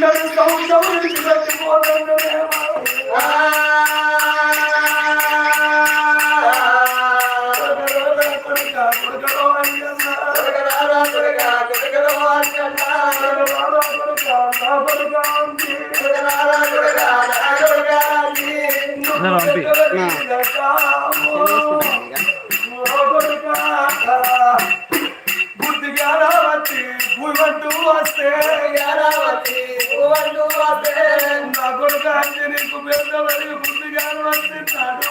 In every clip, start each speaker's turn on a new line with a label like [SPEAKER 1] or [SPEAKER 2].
[SPEAKER 1] నన్ను సంవత్సరానికి చచ్చిపోతాను No, no, no, no. వచ్చి నీకు పెద్దలని ముందుగాను వచ్చిన్నాడు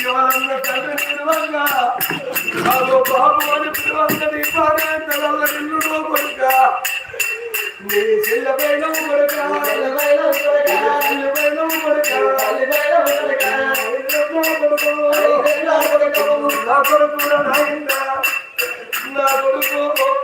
[SPEAKER 1] ఇవాళ తల్లి నిలవంగా బాబు అని పిలవంగా నీ భార్య తెల్ల ఇల్లు కొడుక నీ చెల్లపైన కొడుక చెల్లపైన కొడుక నా కొడుకు నా కొడుకు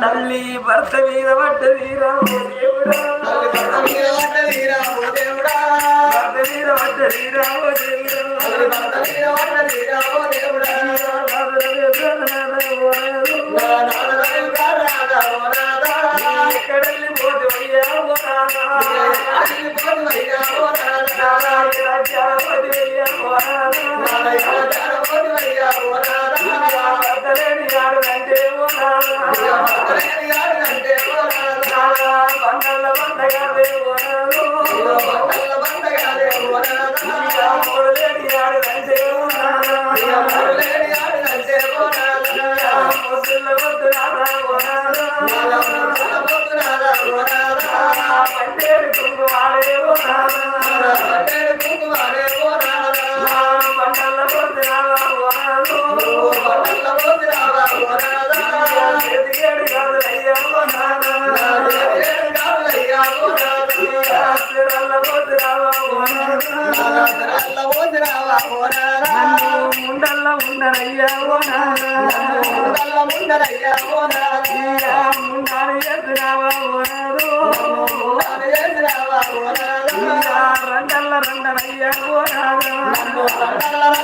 [SPEAKER 1] తల్లి భర్త మీద పడ్డదిరా Yeah. Amen.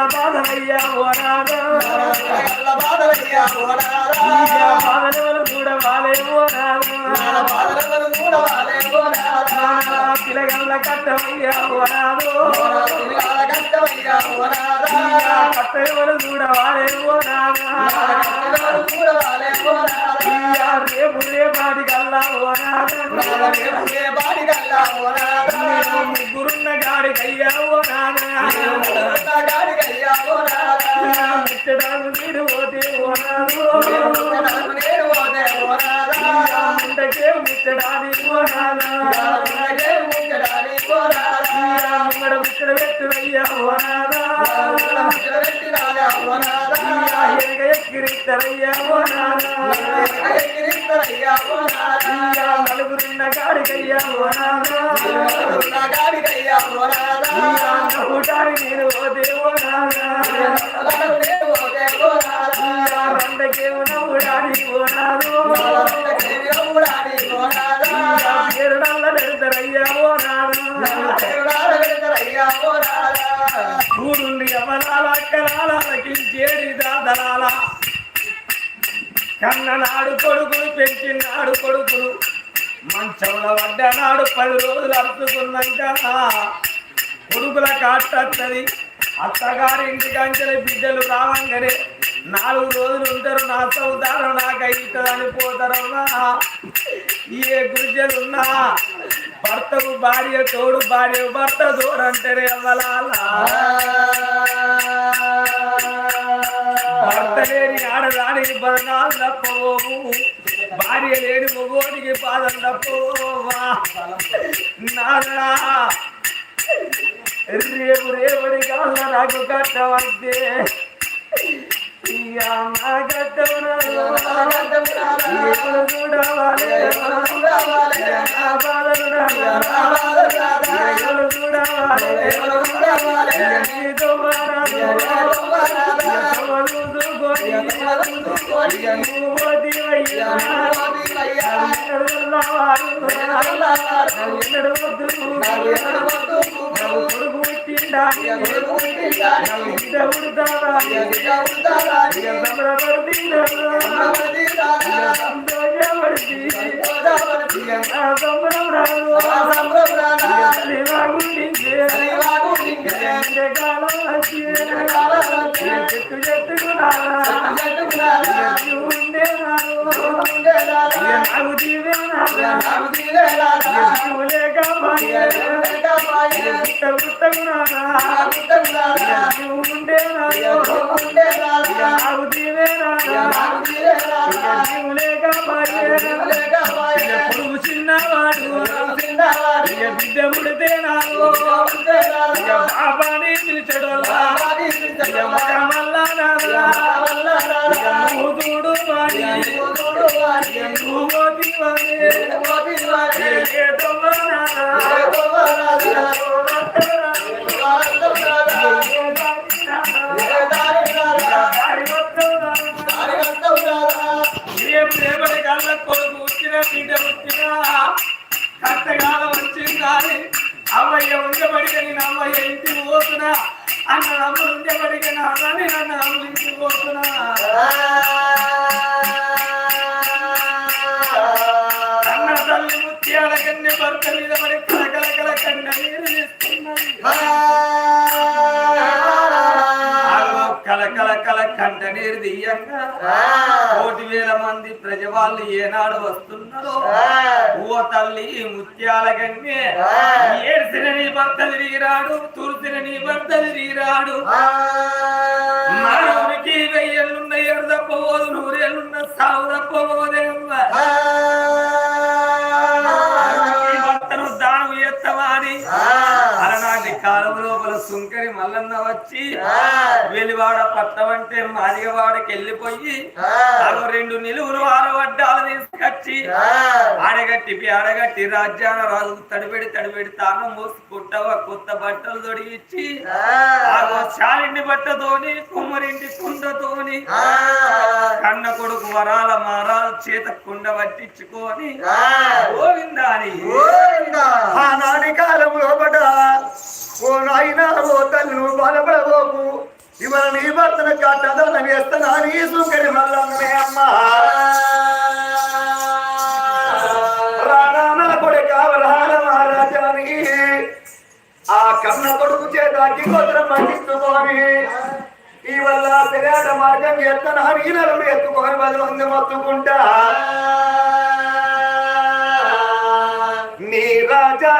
[SPEAKER 1] ఏడేడుకుంటావాయే ఓ పిల్లగల్ల బాధనయ్యా ఓ రాధా బాధనెవరు కూడా వాలే ఓ రాధా పిల్లగల్ల కట్టమయ్యా ఓ రాధో కట్ట ఎవరు కూడా వాలే రేపు రేపాటి కల్లా ముగ్గురున్న గాడికయ్యా ముంగడ ముట్టడ పెట్టునయ్యా ఓ రాధా ఎనక ఎక్కిరిస్తారయ్యా ఓ రాధా నలుగురున్న గాడికయ్యా ఓ రాధా ఊటానికి నేను పోతే ఓ రాధా రండకే ఉన్నవుడానికి ఓ రాధో ఏడు నల్ల పెడతారయ్యా ఓ రాధా చేడి దాదలాల కన్ననాడు కొడుకులు పెంచినాడు కొడుకులు మంచంలో వడ్డనాడు పది రోజులు అరుచుకున్నాక కొడుకుల కాటత్తది. అత్తగారి ఇంటికి బిడ్డలు రావంగానే నాలుగు రోజులు ఉంటారు. నా చదువుతారు నాకు అవుతుందని పోతారమ్మా. ఏ గురిజలున్నా భర్తకు భార్య తోడు భార్య భర్త తోడు అంటారే అమ్మలాలా భర్త లేని ఆడదానికి బలనాలు తప్పవు భార్య లేని మగోడికి పాదం తప్పవా నాదా రేపు రేపటి కాళ్ళ నాకు కట్టవద్దే ఇయ్యా నా చూడవాలి నా చూడవాలి నీతో మారాలి ఎవరు చూసుకొని నువ్వు పోతివయ్యా ఎన్నడు వద్దు కొడుకు పుట్టిండా చిన్నవాడు బిడ్డ పుడితే నాకు బాబాని పిలిచడోలా ఇక మగమల్లా నాలా ఇక నువ్వు చూడు వాడి ఇక నువ్వు పోతి వాడి ఇక ఏ దొంగ నాలా ఇక దొంగ నాలా. ఇక ఏ దారి నాలా. ఇక దారి వద్దు నాలా. ఏ ప్రేమని కళ్ళ కొడుకు వచ్చిన బిడ్డ వచ్చినా కష్టకాలం ఉండబడిగా నేను ఇంటికి పోతున్నా. అన్న అమ్మ ఉండబడిగా నా అన్నని నన్ను అమ్మ ఇంటికి పోతున్నా. కోటి వేల మంది ప్రజవాళ్ళు ఏనాడు వస్తున్నారో ఓ తల్లి ముత్యాల గన్నే ఏడ్చిన నీ భర్త తిరిగిరాడు తుడిసిన నీ భర్త తిరిగిరాడు మానవునికి వెయ్యేళ్ళున్న ఏడు తప్పబోదు నూరేళ్ళున్న సాగు తప్పబోదేమ్మ కాలం లోపల సుంకరి మల్లన్న వచ్చి వెలివాడ పట్టమంటే మాదిగవాడకి వెళ్ళిపోయి అగో రెండు నిలువులు ఆరవడ్డాలు తీసుకొచ్చి ఆడగట్టి ఆడగట్టి రాజ్యాన రాజు తడిపెడి తడిపెడి తాను మోసుకుంటావ కొత్త బట్టలు తొడిగిచ్చి చాలిండి బట్టతోని కుమ్మరింటి కుండతోని కన్న కొడుకు వరాల మారాలు చేత కుండ పట్టించుకొని గోవిందాని.
[SPEAKER 2] ఆనాటి కాలం లోపట ఓ నాయన ఓ తల్లి బాధపడబోకు ఇవాళ నీ భర్తను కట్టదనం వేస్తున్నా నీ సుంకరి మల్లమ్మే అమ్మ. రానా కొడుక వరహాల మహారాజాని ఆ కన్న కొడుకు చేత అగ్గిగోత్రం మండిస్తుకొని ఈ వల్ల పెరాట మార్గం ఎత్తన నీనలు ఎత్తుకొని బదులు ఉంది మొత్తుకుంటా నీ రాజా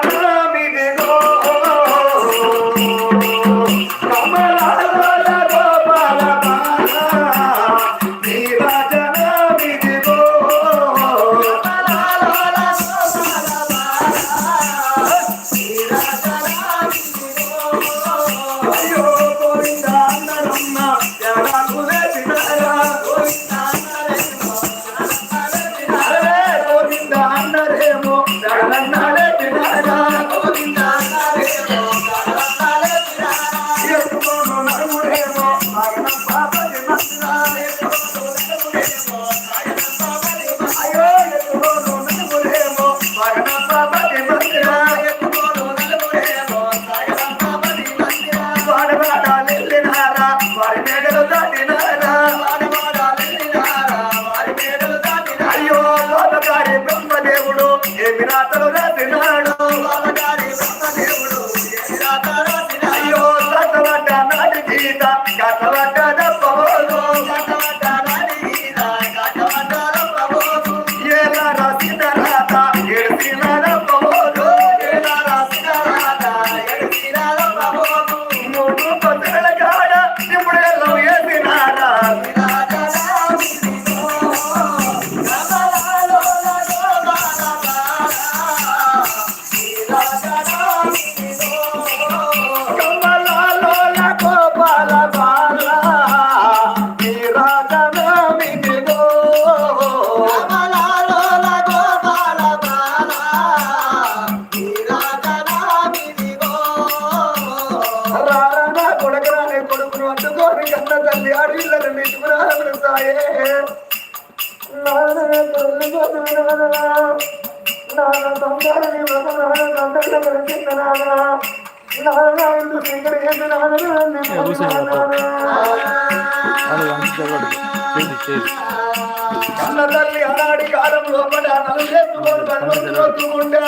[SPEAKER 2] కన్న తల్లి అనాడి కాలం లోపల నలు చేసుకొని బంధువుకుంటా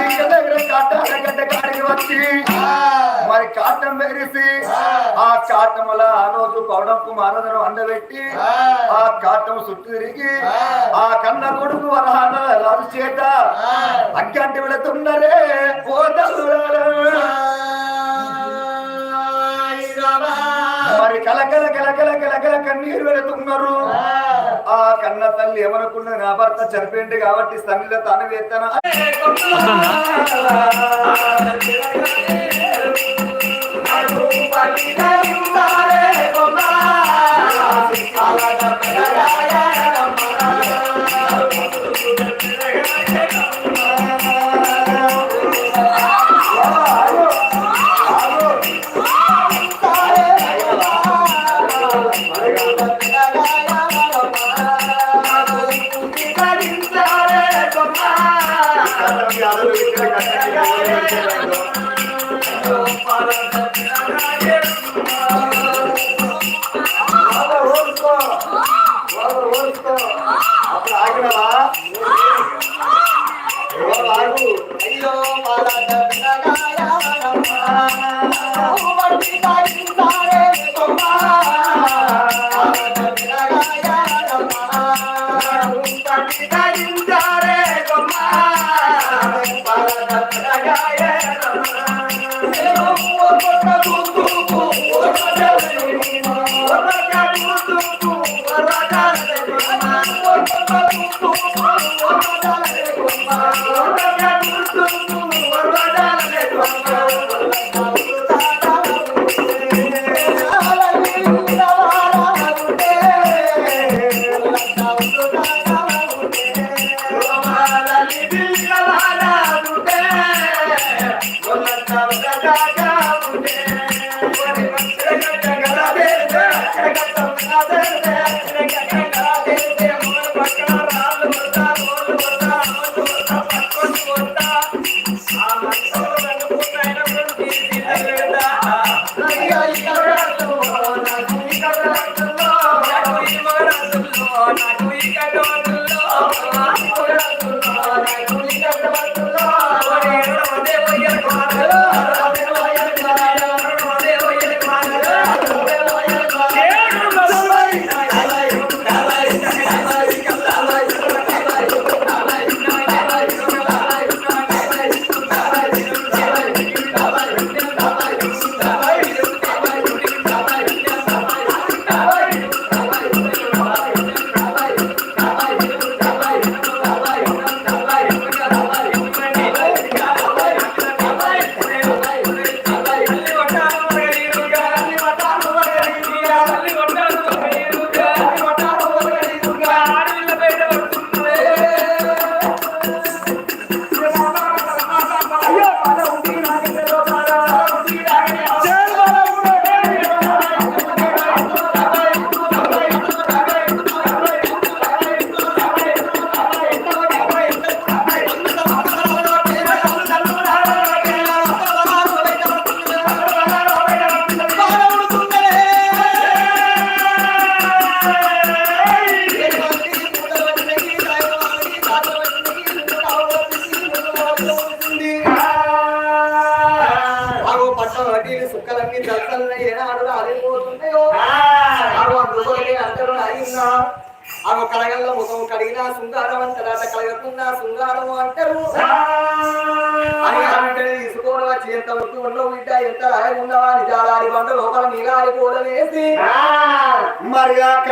[SPEAKER 2] ఇంక గడ్డ కాడికి వచ్చి మరి కాటం మెరిసి ఆ కాటముల ఆ రోజు పౌడంపు మారదను అందబెట్టి ఆ. కాటం చుట్టూ తిరిగి ఆ. కన్న కొడుకు వరహాన రాజు చేత అగ్గంటి వెళుతున్నరే మరి కలకల కలకల కలకల కన్నీరు వెళుతున్నారు ఆ. కన్న తల్లి ఏమనుకున్న నా భర్త చనిపోయింది కాబట్టి సన్నిలో తాను వేత్తన అప్పుడు ఏమో ఓ కొత్త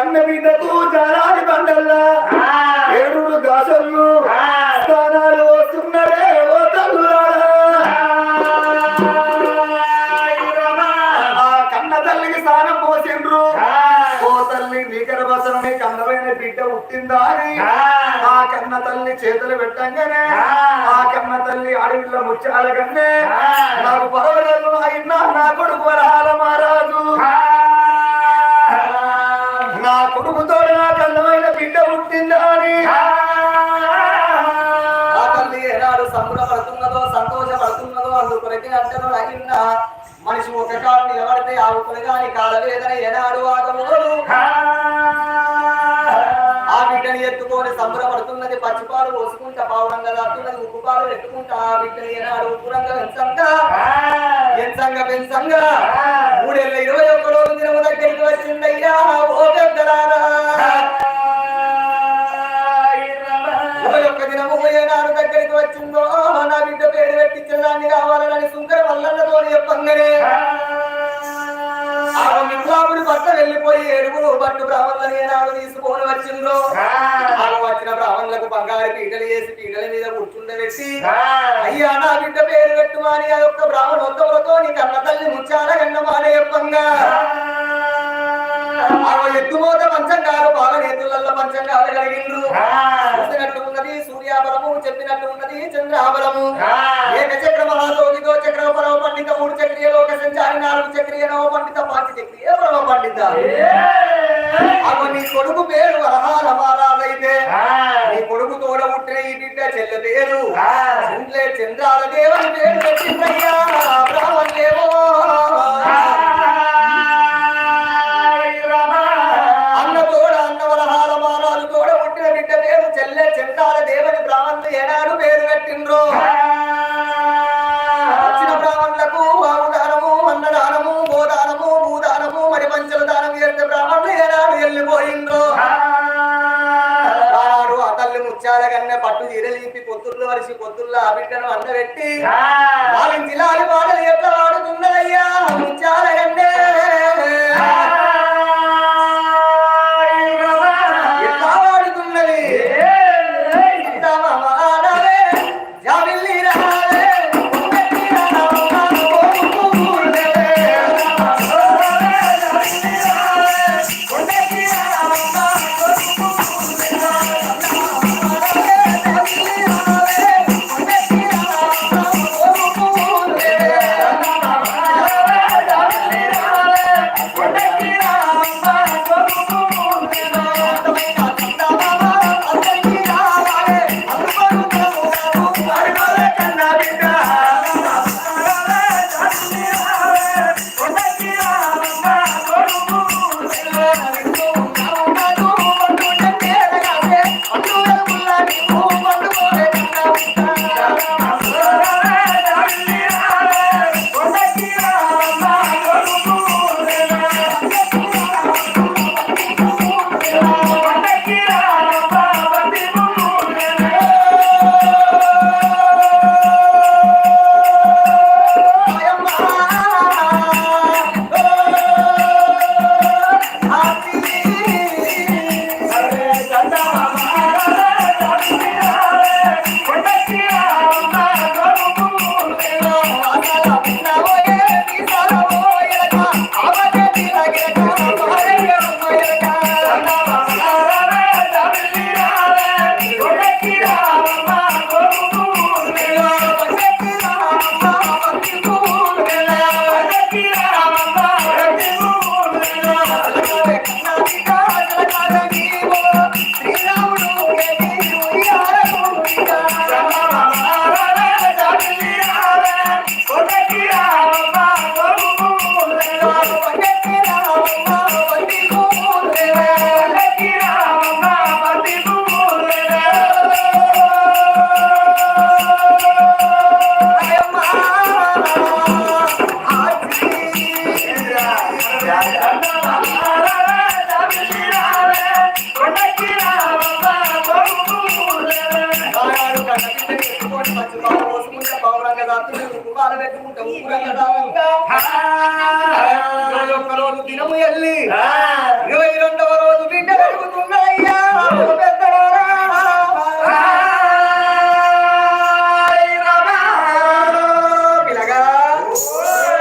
[SPEAKER 2] కన్న బిడ్డకు జాలాడి బండల్లా. ఏడుగురు దాసళ్ళు స్థానాలు వస్తున్నారే ఓ తల్లులారా ఆ. కన్న తల్లికి స్నానం పోసిండ్రు. ఓ తల్లి నీ గర్భసనం నీకు అందమైన బిడ్డ పుట్టిందా ఆ. కన్న తల్లి చేతులు పెట్టంగానే ఆ. కన్న తల్లి అడవిలో ముచ్చాల కన్నే నాకు పర్వాలేదు అయినా నా కొడుకు వరహాల మహారాజు. నిలబడితే ఆవుకులు గాని కాలవేదన ఏనాడు ఆగమోడు ఆ బిడ్డని ఎత్తుకొని సంబరపడుతున్నది పచ్చిపాలు పోసుకుంటా పావురంగా దాటున్నది ఉప్పు పాలు పెట్టుకుంటా. ఆ బిడ్డని ఏనాడు ఉప్పురంగా పెంచంగా? ఎంచంగా పెంచంగా మూడేళ్ళ ఇరవై రోజు దినము దగ్గరికి వచ్చిందయ్యా ఓ పెద్దలారా. ఏనాడు దగ్గరికి వచ్చిందో నా బిడ్డ పేరు పెట్టించడానికి కావాలని సుంకర వల్లతో చెప్పంగానే. మిట్లాపుడి పట్ట వెళ్ళిపోయి ఏడుగు పట్టు బ్రాహ్మణులను ఏనాడు తీసుకొని వచ్చిందో? ఆ. వచ్చిన బ్రాహ్మణులకు బంగారు పీటలు వేసి పీటల మీద కూర్చుండబెట్టి అయ్యా నా బిడ్డ పేరు పెట్టుమాని ఆ యొక్క బ్రాహ్మణోత్తములతో నీ కన్న తల్లి ముచ్చాల గన్నమానే చెప్పంగా ఆ ఎత్తుమోత పంచం కాదు బాగా నేతులలో పంచం కాదు కలిగిండ్రు. చూసినట్టు ఉన్నది సూర్యాబలము చెప్పినట్టు ఉన్నది చంద్రాబలము ఏక చక్ర మహాలోకితో చక్ర పరమ పండిత మూడు చక్రియ లోక సంచారి నాలుగు చక్రియ నవ పండిత పాంచ చక్రియ పరమ పండిత. అగో నీ కొడుకు పేరు వరహాల మహారాజైతే నీ కొడుకు తోడ పుట్టిన ఈ బిడ్డ చెల్ల పేరు. చంద్రాల దేవుని పేరు పెట్టిందయ్యా బ్రాహ్మణేవో అన్న ముత్యాల కన్న పట్టు తీరలింపి పొత్తుల్లో వరిసి పొత్తుల్లో ఆ అన్న పెట్టి వాళ్ళ జిల్లాలు పాటలు ఎట్లా వాడుతున్నదయ్యా ముత్యాల కన్నే.